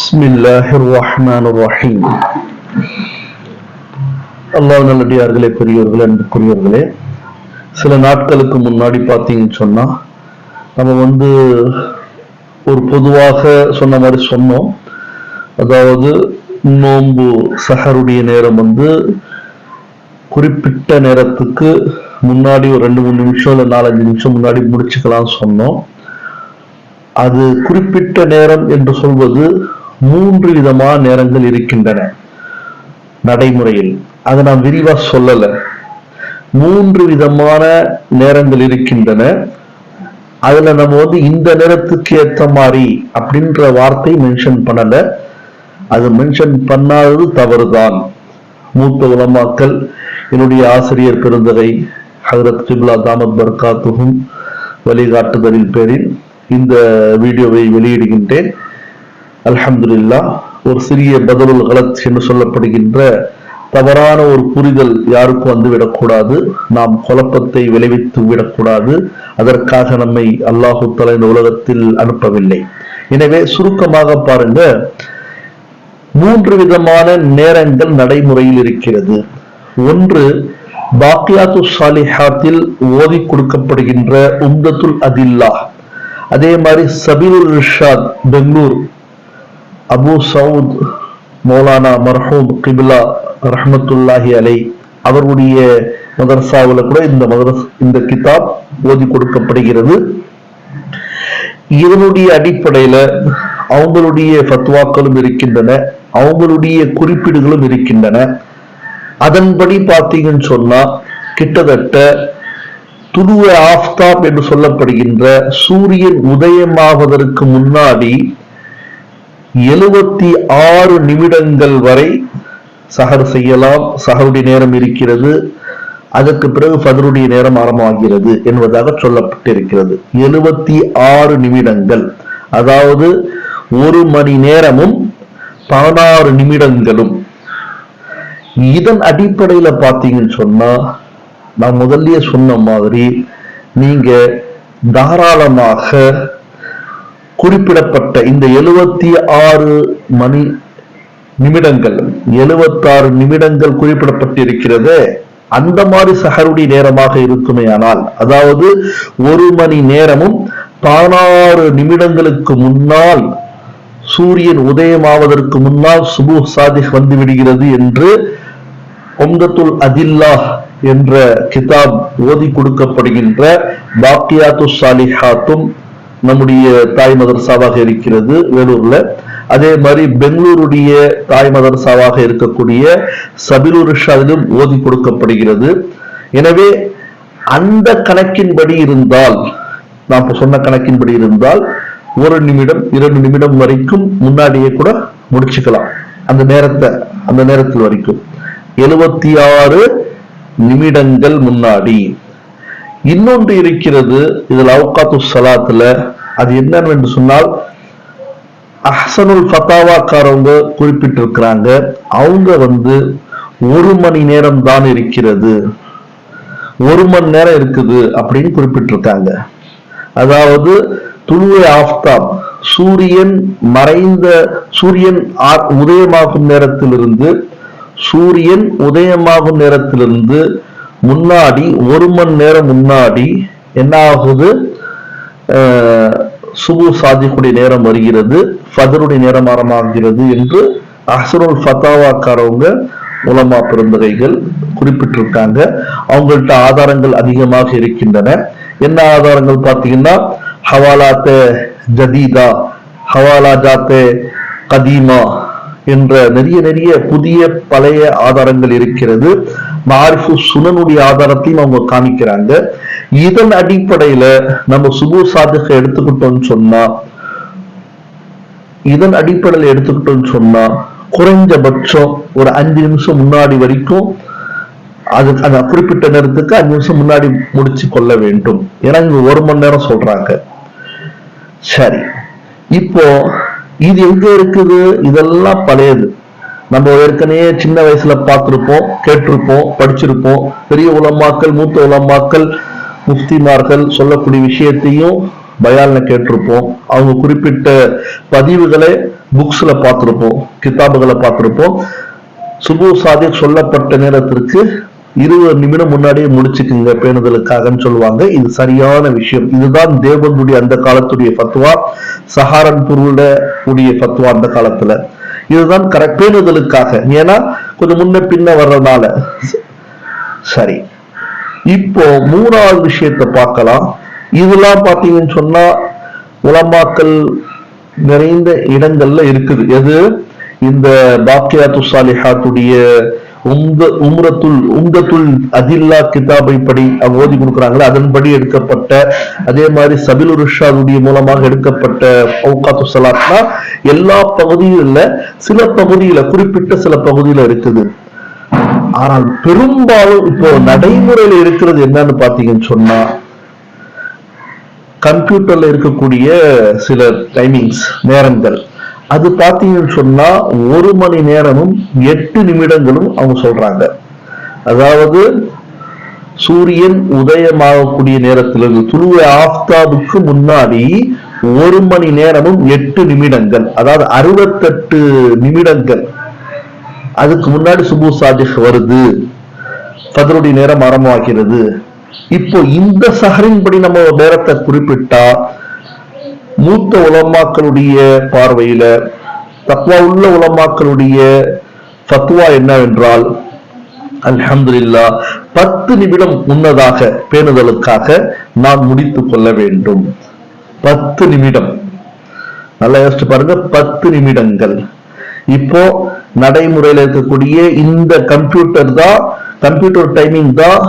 بسم الله الرحمن الرحيم அல்லாஹ் நல்லடியார்களே பெரியவர்களே அன்புக்குரியவர்களே சில நாட்களுக்கு முன்னாடி பார்த்தீங்கன்னு சொன்னா நம்ம வந்து ஒரு பொதுவாக சொன்ன மாதிரி சொன்னோம் அதாவது நோன்பு சஹருடைய நேரம் வந்து குறிப்பிட்ட நேரத்துக்கு முன்னாடி ஒரு ரெண்டு மூணு நிமிஷம் இல்லை நாலஞ்சு நிமிஷம் முன்னாடி முடிச்சுக்கலாம் சொன்னோம் அது குறிப்பிட்ட நேரம் என்று சொல்வது மூன்று விதமான நேரங்கள் இருக்கின்றன நடைமுறையில். அதை நான் விரிவா சொல்லல. மூன்று விதமான நேரங்கள் இருக்கின்றன. அதுல நம்ம வந்து இந்த நேரத்துக்கு ஏத்த மாதிரி அப்படின்ற வார்த்தை மென்ஷன் பண்ணல. அது மென்ஷன் பண்ணாதது தவறுதான். மூத்த உலமாக்கள் என்னுடைய ஆசிரியர் பெருந்தகை ஹதரத் கிப்லா தாமத் பர்காத்துகும் வழிகாட்டுதலின் பேரில் இந்த வீடியோவை வெளியிடுகின்றேன். அல்ஹம்துல்லா ஒரு சிறிய பதலுல் கலத் என்று சொல்லப்படுகின்ற தவறான ஒரு புரிதல் யாருக்கும் வந்துவிடக்கூடாது. நாம் குழப்பத்தை விளைவித்து விடக்கூடாது. அதற்காக நம்மை அல்லாஹு தலா இந்த உலகத்தில் அனுப்பவில்லை. எனவே சுருக்கமாக பாருங்க மூன்று விதமான நேரங்கள் நடைமுறையில் இருக்கிறது. ஒன்று பாக்கியாத்து சாலிஹாத்தில் ஓதி கொடுக்கப்படுகின்ற உம்தத்துல் அதில்லா அதே மாதிரி சபீலுல் ரிஷாத் பெங்களூர் அபு சவுத் மௌலானா மர்ஹூம் கிபிலா ரஹமத்துல்லாஹி அலை அவருடைய மதரசாவில் கூட இந்த மதரஸ் இந்த கிதாப் ஓதி கொடுக்கப்படுகிறது. இதனுடைய அடிப்படையில அவங்களுடைய ஃபத்வாக்களும் இருக்கின்றன அவங்களுடைய குறிப்பீடுகளும் இருக்கின்றன. அதன்படி பார்த்தீங்கன்னு சொன்னா கிட்டத்தட்ட துருவ ஆஃப்தாப் என்று சொல்லப்படுகின்ற சூரியன் உதயமாவதற்கு முன்னாடி எழுபத்தி ஆறு நிமிடங்கள் வரை சஹர் செய்யலாம். சஹருடைய நேரம் இருக்கிறது. அதற்கு பிறகு ஃபதருடைய நேரம் ஆரம்பமாகிறது என்பதாக சொல்லப்பட்டிருக்கிறது. எழுபத்தி ஆறு நிமிடங்கள். அதாவது ஒரு மணி நேரமும் பதினாறு நிமிடங்களும். இதன் அடிப்படையில பாத்தீங்கன்னு சொன்னா நான் முதல்லயே சொன்ன மாதிரி நீங்க தாராளமாக குறிப்பிடப்பட்ட இந்த எழுபத்தி ஆறு மணி நிமிடங்கள் எழுபத்தாறு நிமிடங்கள் குறிப்பிடப்பட்டிருக்கிறது அந்த மாதிரி சஹருடைய நேரமாக இருக்குமே ஆனால் அதாவது ஒரு மணி நேரமும் பதினாறு நிமிடங்களுக்கு முன்னால் சூரியன் உதயமாவதற்கு முன்னால் சுபு சாதிக் வந்து விடுகிறது என்று ஒம்தத்துல் அதில்லா என்ற கிதாப் ஓதி கொடுக்கப்படுகின்ற பாக்கியாத்து சாலிஹாத்தும் நம்முடைய தாய் மதரசாவாக இருக்கிறது வேலூர்ல. அதே மாதிரி பெங்களூருடைய தாய் மதரசாவாக இருக்கக்கூடிய சபிலூர் ரிஷாதிலும் ஓதி கொடுக்கப்படுகிறது. எனவே அந்த கணக்கின்படி இருந்தால் நாம் சொன்ன கணக்கின்படி இருந்தால் ஒரு நிமிடம் இரண்டு நிமிடம் வரைக்கும் முன்னாடியே கூட முடிச்சுக்கலாம். அந்த நேரத்தை அந்த நேரத்தில் வரைக்கும். எழுபத்தி ஆறு நிமிடங்கள் முன்னாடி. இன்னொன்று இருக்கிறது இதில் அவுகாத்து சலாத்துல அது என்னன்னு சொன்னால் அஹசனுல் ஃபத்தாவாக்காரவங்க குறிப்பிட்டிருக்கிறாங்க அவங்க வந்து ஒரு மணி நேரம் தான் இருக்கிறது. ஒரு மணி நேரம் இருக்குது அப்படின்னு குறிப்பிட்டிருக்காங்க. அதாவது துளுவை ஆஃப்தாப் சூரியன் மறைந்த சூரியன் ஆ- உதயமாகும் நேரத்திலிருந்து சூரியன் உதயமாகும் நேரத்திலிருந்து முன்னாடி ஒரு மணி நேரம் முன்னாடி என்ன ஆகுது சுபு சாதிக்குடைய நேரம் வருகிறது ஃபதருடைய நேரம் ஆரம்பமாகிறது என்று அஹ்சனுல் ஃபத்தாவாக்காரவங்க உலமா பெருந்தகைகள் குறிப்பிட்டிருக்காங்க. அவங்கள்ட்ட ஆதாரங்கள் அதிகமாக இருக்கின்றன. என்ன ஆதாரங்கள் பார்த்தீங்கன்னா ஹவாலாத்தே ஜதீதா ஹவாலா ஜாத்தே கதீமா என்ற நிறைய நிறைய புதிய பழைய ஆதாரங்கள் இருக்கிறது. மாரிஃபு சுனனுடைய ஆதாரத்தையும் அவங்க காமிக்கிறாங்க. இதன் அடிப்படையில நம்ம சுபு சாதக எடுத்துக்கிட்டோம்னு சொன்னா இதன் அடிப்படையில் எடுத்துக்கிட்டோம்னு சொன்னா குறைஞ்சபட்சம் ஒரு அஞ்சு நிமிஷம் முன்னாடி வரைக்கும் அது அந்த குறிப்பிட்ட நேரத்துக்கு அஞ்சு நிமிஷம் முன்னாடி முடிச்சு கொள்ள வேண்டும். ஏன்னா இங்க ஒரு மணி நேரம் சொல்றாங்க. சரி. இப்போ இது எங்க இருக்குது? இதெல்லாம் பழையது. நம்ம ஏற்கனவே சின்ன வயசுல பார்த்திருப்போம் கேட்டிருப்போம் படிச்சிருப்போம். பெரிய உலமாக்கள் மூத்த உலமாக்கள் முஃப்திமார்கள் சொல்லக்கூடிய விஷயத்தையும் பயால்ல கேட்டிருப்போம். அவங்க குறிப்பிட்ட பதிவுகளை புக்ஸ்ல பார்த்திருப்போம் கிதாபுகளை பார்த்திருப்போம். சுபு சாதிக் சொல்லப்பட்ட நேரத்திற்கு இருபது நிமிடம் முன்னாடியே முடிச்சுக்குங்க பேணுதலுக்காகன்னு சொல்லுவாங்க. இது சரியான விஷயம். இதுதான் தேவனுடைய அந்த காலத்துடைய ஃபத்வா. சஹாரன்பூர்ல கூடிய பத்துவா அந்த காலத்துல. இதுதான் கரெக்ட் பேணுதலுக்காக. ஏன்னா கொஞ்சம் முன்ன பின்ன வர்றதுனால. சரி. இப்போ மூணாவது விஷயத்தை பார்க்கலாம். இதெல்லாம் பார்த்தீங்கன்னு சொன்னா உலமாக்கல் நிறைந்த இடங்கள்ல இருக்குது. எது? இந்த பாக்கியாத்து சாலிஹாத்துடைய உங்க உம்ரத்துல் உங்கத்துல் அதில்லா கிதாபை படி அவங்க ஓதி கொடுக்குறாங்களே அதன்படி எடுக்கப்பட்ட அதே மாதிரி சபில் ருஷாதுடைய மூலமாக எடுக்கப்பட்ட அவுகாத்து சலாத்னா எல்லா பகுதியில சில பகுதியில குறிப்பிட்ட சில பகுதியில இருக்குது. ஆனால் பெரும்பாலும் இப்போ நடைமுறையில இருக்கிறது என்னன்னு பாத்தீங்கன்னு சொன்னா கம்ப்யூட்டர்ல இருக்கக்கூடிய சில டைமிங்ஸ் நேரங்கள். அது பார்த்தீங்கன்னு சொன்னா ஒரு மணி நேரமும் எட்டு நிமிடங்களும் அவங்க சொல்றாங்க. அதாவது சூரியன் உதயமாகக்கூடிய நேரத்திலிருந்து துருவ ஆஃப்தாபுக்கு முன்னாடி ஒரு மணி நேரமும் எட்டு நிமிடங்கள் அதாவது அறுபத்தெட்டு நிமிடங்கள். அதுக்கு முன்னாடி சுபு சாதிக் வருது. ஃபதருடைய நேரம் ஆரம்பமாகிறது. இப்போ இந்த சஹரின்படி நம்ம நேரத்தை குறிப்பிட்டா மூத்த உலமாக்களுடைய பார்வையில தத்வா உள்ள உலமாக்களுடைய தத்துவா என்னவென்றால் அல்ஹம்துல்லா பத்து நிமிடம் முன்னதாக பேணுதலுக்காக நாம் முடித்துக் கொள்ள வேண்டும். பத்து நிமிடம். நல்லா யோசிச்சு பாருங்க பத்து நிமிடங்கள். இப்போ நடைமுறையில் இருக்கக்கூடிய இந்த கம்ப்யூட்டர் தான் கம்ப்யூட்டர் டைமிங் தான்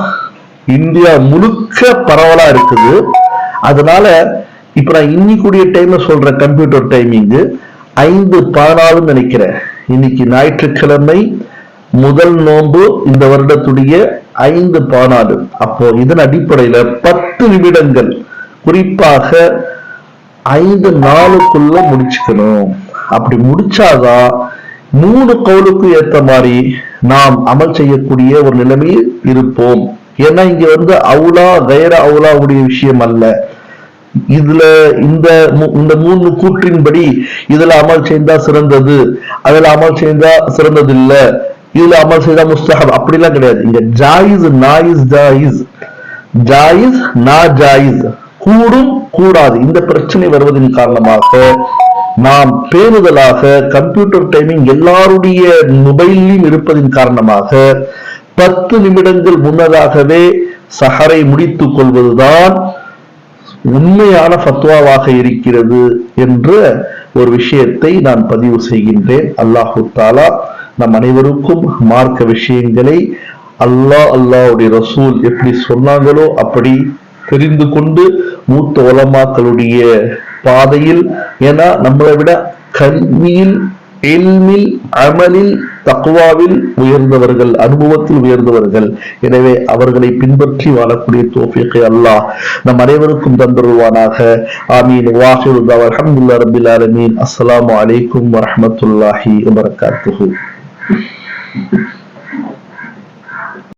இந்தியா முழுக்க பரவலா இருக்குது. அதனால இப்போ நான் இன்னைக்குடைய டைம்ல சொல்ற கம்ப்யூட்டர் டைமிங்கு ஐந்து பதினாலுன்னு நினைக்கிறேன். இன்னைக்கு ஞாயிற்றுக்கிழமை முதல் நோன்பு இந்த வருடத்துடைய ஐந்து பதினாலு அப்போ இதன் அடிப்படையில பத்து நிமிடங்கள் குறிப்பாக ஐந்து நாளுக்குள்ள முடிச்சுக்கணும். அப்படி முடிச்சாதான் மூணு கவுலுக்கு ஏத்த மாதிரி நாம் அமல் செய்யக்கூடிய ஒரு நிலைமையில் இருப்போம். ஏன்னா இங்க வந்து அவுலா கைர அவுலாவுடைய விஷயம் அல்ல. இதுல இந்த இந்த மூணு கூற்றின்படி இதுல அமல் செய்தா சிறந்தது அதுல அமல் செய்தா சிறந்தது இல்ல இதுல அமல் செய்தா முஸ்தஹப் அப்படிலாம் கிடையாது. இங்க ஜாயிஸ் நாயிஸ் ஜாயிஸ். ஜாயிஸ் நா ஜாயிஸ். கூடும் கூடாது. இந்த பிரச்சனை வருவதன் காரணமாக நாம் பேணுதலாக கம்ப்யூட்டர் டைமிங் எல்லாருடைய மொபைல்லையும் இருப்பதின் காரணமாக பத்து நிமிடங்கள் முன்னதாகவே சஹரை முடித்துக் கொள்வதுதான் உண்மையான ஃபத்வாவாக இருக்கிறது என்ற ஒரு விஷயத்தை நான் பதிவு செய்கின்றேன். அல்லாஹு தாலா நம் அனைவருக்கும் மார்க்க விஷயங்களை அல்லாஹ் அல்லாஹுடைய ரசூல் எப்படி சொன்னாங்களோ அப்படி தெரிந்து கொண்டு மூத்த உலமாக்களுடைய பாதையில் ஏன்னா நம்மளை விட கல்வியில் எல்மில் அமலில் தக்குவாவில் உயர்ந்தவர்கள் அனுபவத்தில் உயர்ந்தவர்கள். எனவே அவர்களை பின்பற்றி வாழக்கூடிய தோஃபியத்தை அல்லாஹ் நம் அனைவருக்கும் தந்தருவானாக ஆமீன். வாஹிரு அல்ஹம்துலில்லாஹி ரப்பில் ஆலமீன். அஸ்ஸலாமு அலைக்கும் வரஹ்மத்துல்லாஹி வபரகாத்துஹு.